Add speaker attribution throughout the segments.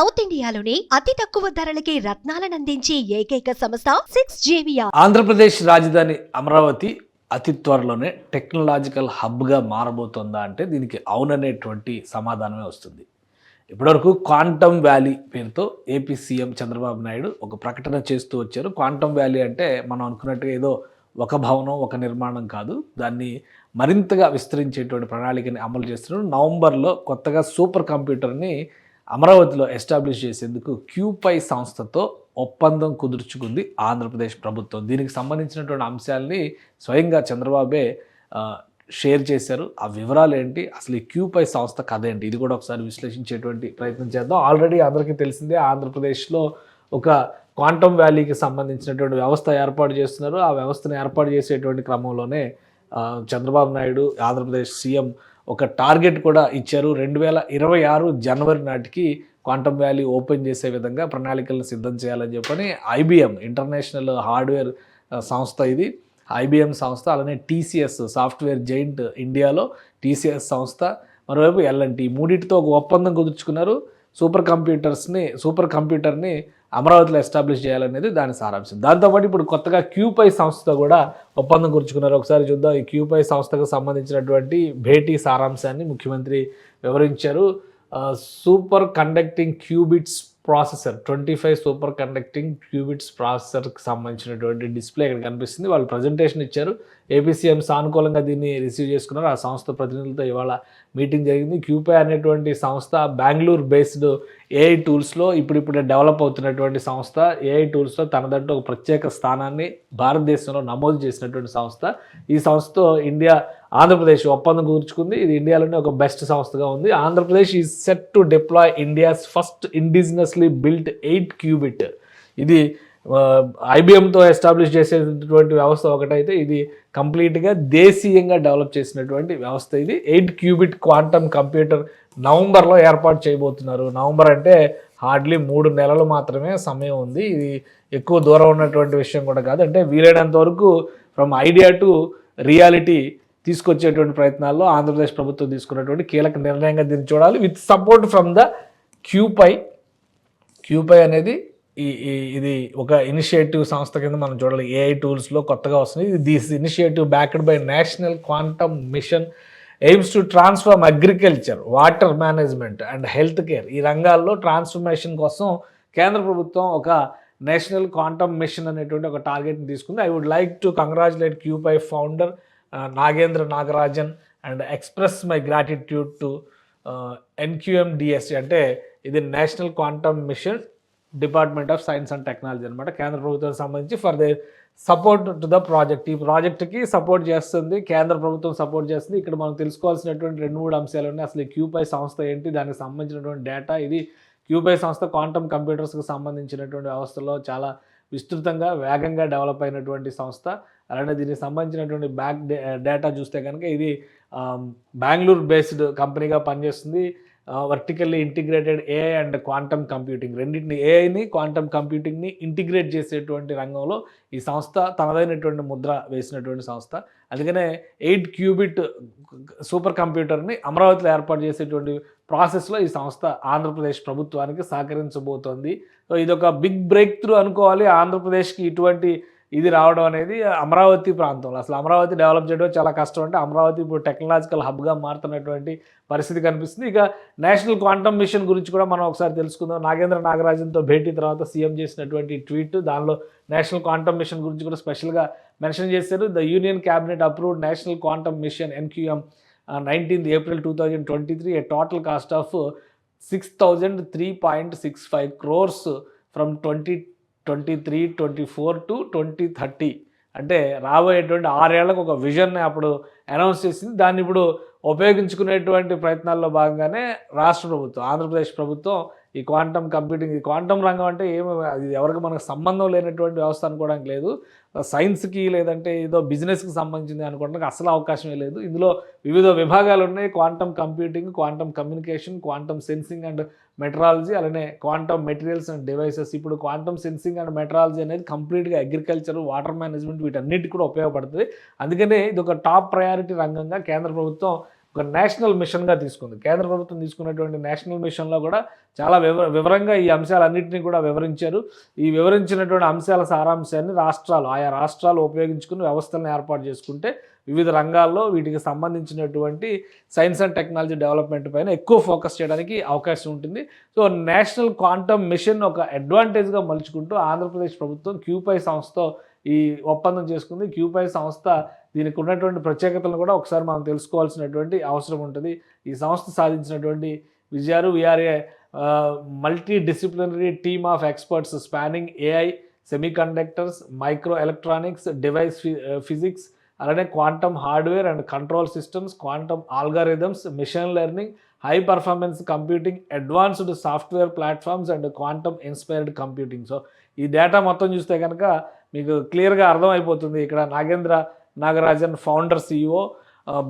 Speaker 1: South ఇండియాలోని అతి తక్కువ ధరలకి రత్నాలను అందించే ఏకైక సంస్థ సిక్స్ జేవియా
Speaker 2: ఆంధ్రప్రదేశ్ రాజధాని అమరావతి అతి త్వరలోనే టెక్నాలజికల్ హబ్గా మారబోతుందా అంటే దీనికి అవుననేటువంటి సమాధానమే వస్తుంది. ఇప్పటివరకు క్వాంటమ్ వ్యాలీ పేరుతో ఏపీ సీఎం చంద్రబాబు నాయుడు ఒక ప్రకటన చేస్తూ వచ్చారు. క్వాంటమ్ వ్యాలీ అంటే మనం అనుకున్నట్టుగా ఏదో ఒక భవనం ఒక నిర్మాణం కాదు. దాన్ని మరింతగా విస్తరించేటువంటి ప్రణాళికని అమలు చేస్తున్నారు. నవంబర్లో కొత్తగా సూపర్ కంప్యూటర్ని అమరావతిలో ఎస్టాబ్లిష్ చేసేందుకు క్యూపై సంస్థతో ఒప్పందం కుదుర్చుకుంది ఆంధ్రప్రదేశ్ ప్రభుత్వం. దీనికి సంబంధించినటువంటి అంశాలని స్వయంగా చంద్రబాబే షేర్ చేశారు. ఆ వివరాలు ఏంటి? అసలు ఈ క్యూపై సంస్థ కథ ఏంటి? ఇది కూడా ఒకసారి విశ్లేషించేటువంటి ప్రయత్నం చేద్దాం. ఆల్రెడీ అందరికీ తెలిసిందే ఆంధ్రప్రదేశ్లో ఒక క్వాంటమ్ వ్యాలీకి సంబంధించినటువంటి వ్యవస్థ ఏర్పాటు చేస్తున్నారు. ఆ వ్యవస్థను ఏర్పాటు చేసేటువంటి క్రమంలోనే చంద్రబాబు నాయుడు ఆంధ్రప్రదేశ్ సీఎం ఒక టార్గెట్ కూడా ఇచ్చారు. రెండు వేల ఇరవై ఆరు జనవరి నాటికి క్వాంటమ్ వ్యాలీ ఓపెన్ చేసే విధంగా ప్రణాళికలను సిద్ధం చేయాలని చెప్పని ఐబిఎం ఇంటర్నేషనల్ హార్డ్వేర్ సంస్థ ఇది. ఐబిఎం సంస్థ అలానే టీసీఎస్ సాఫ్ట్వేర్ జైంట్ ఇండియాలో టీసీఎస్ సంస్థ. మరోవైపు ఎల్ఎన్టీ మూడింటితో ఒక ఒప్పందం కుదుర్చుకున్నారు. సూపర్ కంప్యూటర్స్ని సూపర్ కంప్యూటర్ని అమరావతిలో ఎస్టాబ్లిష్ చేయాలనేది దాని సారాంశం. దాంతోపాటు ఇప్పుడు కొత్తగా క్యూపై సంస్థతో కూడా ఒప్పందం కుదుర్చుకున్నారు ఒకసారి చూద్దాం. ఈ క్యూపై సంస్థకు సంబంధించినటువంటి భేటీ సారాంశాన్ని ముఖ్యమంత్రి వివరించారు. Super conducting qubits processor. Twenty five super conducting qubits ప్రాసెసర్కి సంబంధించినటువంటి డిస్ప్లే ఇక్కడ కనిపిస్తుంది. వాళ్ళు ప్రజెంటేషన్ ఇచ్చారు. ఏపీసీఎం సానుకూలంగా దీన్ని రిసీవ్ చేసుకున్నారు. ఆ సంస్థ ప్రతినిధులతో ఇవాళ మీటింగ్ జరిగింది. క్యూపై అనేటువంటి సంస్థ బెంగళూరు బేస్డ్ ఏఐ టూల్స్లో ఇప్పుడిప్పుడే డెవలప్ అవుతున్నటువంటి సంస్థ. ఏఐ టూల్స్లో తనదంటూ ఒక ప్రత్యేక స్థానాన్ని భారతదేశంలో నమోదు చేసినటువంటి సంస్థ. ఈ సంస్థతో ఇండియా ఆంధ్రప్రదేశ్ ఒప్పందం కూర్చుకుంది ఇది ఇండియాలోనే ఒక బెస్ట్ సంస్థగా ఉంది. Andhra Pradesh is set to deploy India's first indigenously built eight qubit ఇది ఐబిఎంతో ఎస్టాబ్లిష్ చేసేటటువంటి వ్యవస్థ ఒకటైతే ఇది కంప్లీట్గా దేశీయంగా డెవలప్ చేసినటువంటి వ్యవస్థ ఇది. ఎయిట్ క్యూబిట్ క్వాంటమ్ కంప్యూటర్ నవంబర్లో ఏర్పాటు చేయబోతున్నారు. నవంబర్ అంటే హార్డ్లీ మూడు నెలలు మాత్రమే సమయం ఉంది. ఇది ఎక్కువ దూరం ఉన్నటువంటి విషయం కూడా కాదు. అంటే వీలైనంత వరకు ఫ్రమ్ ఐడియా టు రియాలిటీ తీసుకొచ్చేటువంటి ప్రయత్నాల్లో ఆంధ్రప్రదేశ్ ప్రభుత్వం తీసుకున్నటువంటి కీలక నిర్ణయంగా దీన్ని చూడాలి. With support from the QpiAI QpiAI అనేది ఈ ఇది ఒక ఇనిషియేటివ్ సంస్థ కింద మనం చూడాలి. ఏఐ టూల్స్లో కొత్తగా వస్తుంది. ఇది this initiative backed by national quantum mission aims to transform agriculture water management and health care ఈ రంగాల్లో ట్రాన్స్ఫర్మేషన్ కోసం కేంద్ర ప్రభుత్వం ఒక నేషనల్ క్వాంటమ్ మిషన్ అనేటువంటి ఒక టార్గెట్ని తీసుకుంది. I would like to congratulate QpiAI founder Nagendra Nagarajan and express my gratitude to NQMDSC అంటే ఇది national quantum mission department of science and technology అనమాట కేంద్ర ప్రభుత్వానికి సంబంధించి for the support to the project. ఈ ప్రాజెక్ట్కి సపోర్ట్ చేస్తుంది కేంద్ర ప్రభుత్వం సపోర్ట్ చేస్తుంది. ఇక్కడ మనం తెలుసుకోవాల్సినటువంటి రెండు మూడు అంశాలు ఉన్నాయి. అసలు ఈ క్యూపై సంస్థ ఏంటి దానికి సంబంధించినటువంటి డేటా ఇది క్యూపై సంస్థ క్వాంటమ్ కంప్యూటర్స్కి సంబంధించినటువంటి వ్యవస్థలో చాలా విస్తృతంగా వేగంగా డెవలప్ అయినటువంటి సంస్థ. అలానే దీనికి సంబంధించినటువంటి బ్యాక్ డేటా చూస్తే కనుక ఇది బెంగళూరు బేస్డ్ కంపెనీగా పనిచేస్తుంది. Vertically integrated AI and quantum computing. రెండింటిని ఏఐని క్వాంటమ్ కంప్యూటింగ్ని ఇంటిగ్రేట్ చేసేటువంటి రంగంలో ఈ సంస్థ తనదైనటువంటి ముద్ర వేసినటువంటి సంస్థ. అందుకనే ఎయిట్ క్యూబిట్ సూపర్ కంప్యూటర్ని అమరావతిలో ఏర్పాటు చేసేటువంటి ప్రాసెస్లో ఈ సంస్థ ఆంధ్రప్రదేశ్ ప్రభుత్వానికి సహకరించబోతోంది. సో ఇది ఒక బిగ్ బ్రేక్ త్రూ అనుకోవాలి. ఆంధ్రప్రదేశ్కి ఇటువంటి ఇది రావడం అనేది అమరావతి ప్రాంతంలో. అసలు అమరావతి డెవలప్ చేయడం చాలా కష్టం. అంటే అమరావతి ఇప్పుడు టెక్నాలజికల్ హబ్గా మారుతున్నటువంటి పరిస్థితి కనిపిస్తుంది. ఇక నేషనల్ క్వాంటమ్ మిషన్ గురించి కూడా మనం ఒకసారి తెలుసుకుందాం. నాగేంద్ర నాగరాజన్తో భేటీ తర్వాత సీఎం చేసినటువంటి ట్వీట్ దానిలో నేషనల్ క్వాంటమ్ మిషన్ గురించి కూడా స్పెషల్గా మెన్షన్ చేశారు. The union cabinet approved national quantum mission NQM nineteenth April two thousand twenty three a total cost of six thousand three point six five crores from twenty twenty three twenty four to twenty thirty. అంటే రాబోయేటువంటి ఆరేళ్ళకు ఒక విజన్ని అప్పుడు announce చేసింది. దాన్ని ఇప్పుడు ఉపయోగించుకునేటువంటి ప్రయత్నాల్లో భాగంగానే రాష్ట్ర ప్రభుత్వం ఆంధ్రప్రదేశ్ ప్రభుత్వం ఈ క్వాంటమ్ కంప్యూటింగ్ ఈ క్వాంటమ్ రంగం అంటే ఏమి అది ఎవరికి మనకు సంబంధం లేనటువంటి వ్యవస్థ అనుకోవడానికి లేదు. సైన్స్కి లేదంటే ఏదో బిజినెస్కి సంబంధించింది అనుకోవడానికి అసలు అవకాశమే లేదు. ఇందులో వివిధ విభాగాలు ఉన్నాయి. Quantum computing quantum communication quantum sensing and metrology అలానే క్వాంటమ్ మెటీరియల్స్ అండ్ డివైసెస్. ఇప్పుడు క్వాంటమ్ సెన్సింగ్ అండ్ మెట్రాలజీ అనేది కంప్లీట్గా అగ్రికల్చర్ వాటర్ మేనేజ్మెంట్ వీటన్నిటి కూడా ఉపయోగపడుతుంది. అందుకనే ఇది ఒక టాప్ ప్రయారిటీ రంగంగా కేంద్ర ప్రభుత్వం ఒక నేషనల్ మిషన్గా తీసుకుంది. కేంద్ర ప్రభుత్వం తీసుకున్నటువంటి నేషనల్ మిషన్లో కూడా చాలా వివ వివరంగా ఈ అంశాలన్నింటినీ కూడా వివరించారు. ఈ వివరించినటువంటి అంశాల సారాంశాన్ని రాష్ట్రాలు ఆయా రాష్ట్రాలు ఉపయోగించుకుని వ్యవస్థలను ఏర్పాటు చేసుకుంటే వివిధ రంగాల్లో వీటికి సంబంధించినటువంటి సైన్స్ అండ్ టెక్నాలజీ డెవలప్మెంట్ పైన ఎక్కువ ఫోకస్ చేయడానికి అవకాశం ఉంటుంది. సో నేషనల్ క్వాంటమ్ మిషన్ ఒక అడ్వాంటేజ్గా మలుచుకుంటూ ఆంధ్రప్రదేశ్ ప్రభుత్వం క్యూపై సంస్థతో ఈ ఒప్పందం చేసుకుంది. క్యూపై సంస్థ దీనికి ఉన్నటువంటి ప్రత్యేకతలను కూడా ఒకసారి మనం తెలుసుకోవాల్సినటువంటి అవసరం ఉంటుంది. ఈ సంస్థ సాధించినటువంటి విజయాలు we are a multi disciplinary team of experts spanning AI semi conductors micro electronics device physics అలానే quantum hardware and control systems quantum algorithms machine learning high performance computing advanced software platforms and quantum inspired computing so ఈ data మొత్తం చూస్తే కనుక మీకు క్లియర్గా అర్థమైపోతుంది ఇక్కడ Nagendra Nagarajan founder CEO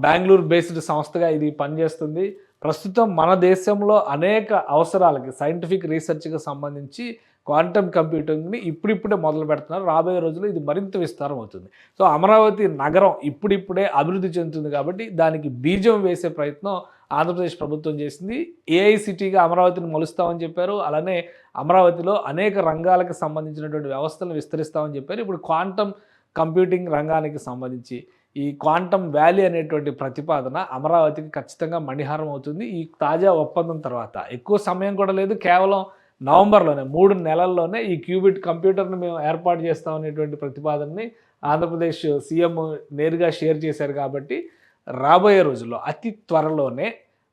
Speaker 2: Bengaluru based సంస్థగా ఇది పనిచేస్తుంది. ప్రస్తుతం మన దేశంలో అనేక అవసరాలకి సైంటిఫిక్ రీసెర్చ్కి సంబంధించి క్వాంటమ్ కంప్యూటింగ్ని ఇప్పుడిప్పుడే మొదలు పెడుతున్నారు. రాబోయే రోజుల్లో ఇది మరింత విస్తారం అవుతుంది. సో అమరావతి నగరం ఇప్పుడిప్పుడే అభివృద్ధి చెందుతుంది కాబట్టి దానికి బీజం వేసే ప్రయత్నం ఆంధ్రప్రదేశ్ ప్రభుత్వం చేసింది. ఏఐ సిటీగా అమరావతిని మలుస్తామని చెప్పారు. అలానే అమరావతిలో అనేక రంగాలకు సంబంధించినటువంటి వ్యవస్థలను విస్తరిస్తామని చెప్పారు. ఇప్పుడు క్వాంటమ్ కంప్యూటింగ్ రంగానికి సంబంధించి ఈ క్వాంటమ్ వ్యాలీ అనేటువంటి ప్రతిపాదన అమరావతికి ఖచ్చితంగా మణిహారం అవుతుంది. ఈ తాజా ఒప్పందం తర్వాత ఎక్కువ సమయం కూడా లేదు. కేవలం నవంబర్లోనే మూడు నెలల్లోనే ఈ క్యూబిట్ కంప్యూటర్ని మేము ఏర్పాటు చేస్తాం అనేటువంటి ప్రతిపాదనని ఆంధ్రప్రదేశ్ సీఎం నేరుగా షేర్ చేశారు కాబట్టి రాబోయే రోజుల్లో అతి త్వరలోనే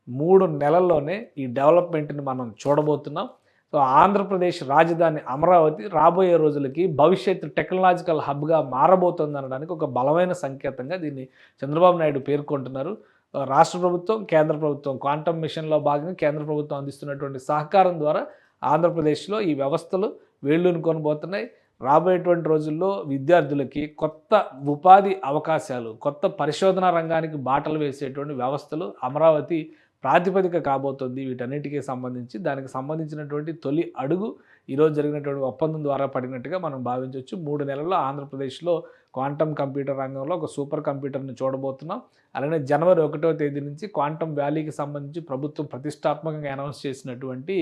Speaker 2: మూడు నెలల్లోనే ఈ డెవలప్మెంట్ని మనం చూడబోతున్నాం. సో ఆంధ్రప్రదేశ్ రాజధాని అమరావతి రాబోయే రోజులకి భవిష్యత్ టెక్నాలజికల్ హబ్గా మారబోతుంది అనడానికి ఒక బలమైన సంకేతంగా దీన్ని చంద్రబాబు నాయుడు పేర్కొంటున్నారు. రాష్ట్ర ప్రభుత్వం కేంద్ర ప్రభుత్వం క్వాంటమ్ మిషన్లో భాగంగా కేంద్ర ప్రభుత్వం అందిస్తున్నటువంటి సహకారం ద్వారా ఆంధ్రప్రదేశ్లో ఈ వ్యవస్థలు వేళ్ళూని కొనబోతున్నాయి. రాబోయేటువంటి రోజుల్లో విద్యార్థులకి కొత్త ఉపాధి అవకాశాలు కొత్త పరిశోధన రంగానికి బాటలు వేసేటువంటి వ్యవస్థలు అమరావతి ప్రాతిపదిక కాబోతుంది వీటన్నిటికీ సంబంధించి. దానికి సంబంధించినటువంటి తొలి అడుగు ఈరోజు జరిగినటువంటి ఒప్పందం ద్వారా పడినట్టుగా మనం భావించవచ్చు మూడు నెలల్లో ఆంధ్రప్రదేశ్లో క్వాంటమ్ కంప్యూటర్ రంగంలో ఒక సూపర్ కంప్యూటర్ని చూడబోతున్నాం. అలానే జనవరి ఒకటో తేదీ నుంచి క్వాంటమ్ వ్యాలీకి సంబంధించి ప్రభుత్వం ప్రతిష్టాత్మకంగా అనౌన్స్ చేసినటువంటి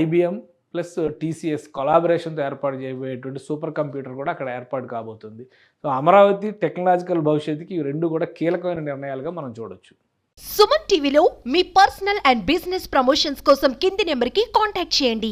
Speaker 2: ఐబిఎం ప్లస్ టీసీఎస్ కొలాబరేషన్తో ఏర్పాటు చేయబోయేటువంటి సూపర్ కంప్యూటర్ కూడా అక్కడ ఏర్పాటు కాబోతుంది. సో అమరావతి టెక్నాలజికల్ భవిష్యత్తుకి ఈ రెండు కూడా కీలకమైన నిర్ణయాలుగా మనం చూడొచ్చు.
Speaker 1: సుమన్ టీవీలో మీ పర్సనల్ అండ్ బిజినెస్ ప్రమోషన్స్ కోసం కింది నెంబర్కి కాంటాక్ట్ చేయండి.